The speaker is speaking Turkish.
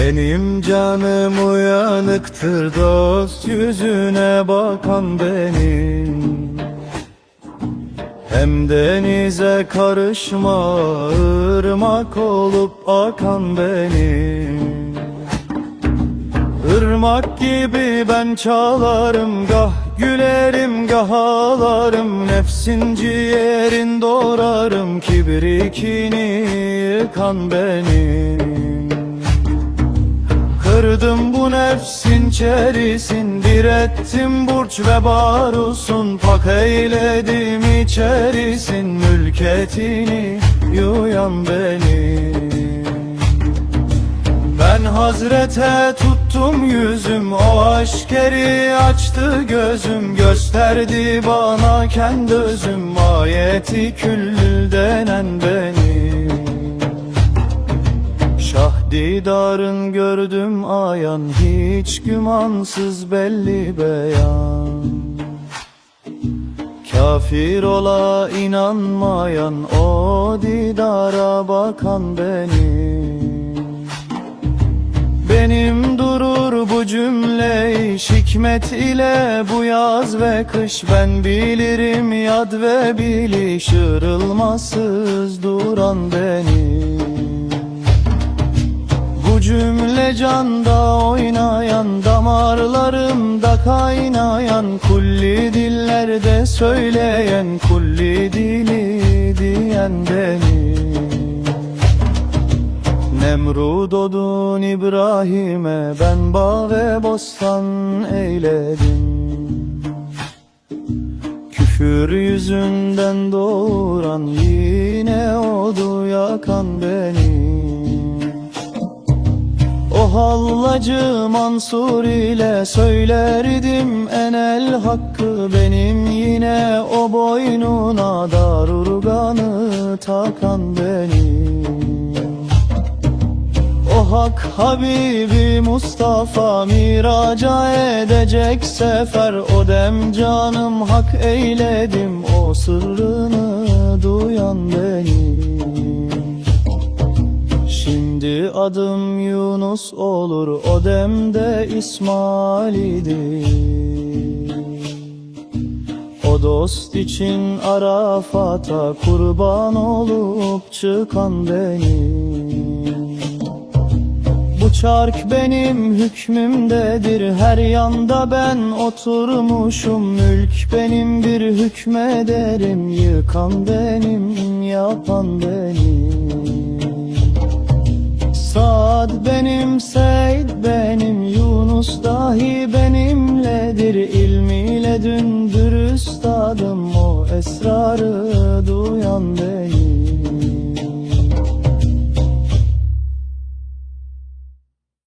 Benim canım uyanıktır dost yüzüne bakan benim. Hem denize karışma ırmak olup akan benim. Irmak gibi ben çalarım Gah gülerim gah ağlarım. Nefsin ciğerin doğrarım Kibrikini yıkan benim Kırdım bu nefsin çerisin Direttim burç ve barusun Pak eyledim içerisin Mülketini yuyan benim ben Hazrete tuttum yüzüm O aşkeri açtı gözüm. Gösterdi bana kendi özüm Ayeti küllül denen benim Şah didarın gördüm ayan Hiç gümansız belli beyan. Kafir ola inanmayan O didara bakan benim. Benim durur bu cümle hikmet ile bu yaz ve kış. Ben bilirim yad ve biliş ırılmasız duran benim cümle canda oynayan damarlarımda kaynayan Kulli dillerde söyleyen kulli dili diyen benim. Nemrud odun İbrahim'e ben bağ ve bostan eyledim. Küfür yüzünden doğuran yine odu yakan benim O hallacı Mansur ile söylerdim enel hakkı benim. Yine o boynuna darurganı takan benim. O hak Habibi Mustafa miraca edecek sefer. O dem canım hak eyledim o sırrını duyan benim adım Yunus olur o demde İsmail idi. O dost için Arafat'a kurban olup çıkan benim. Bu çark benim hükmümdedir her yanda ben oturmuşum. Mülk benim bir hükmederim yıkan benim yapan benim benim, Seyd benim, Yunus dahi benimledir. İlmiyle dündür üstadım o esrarı duyan benim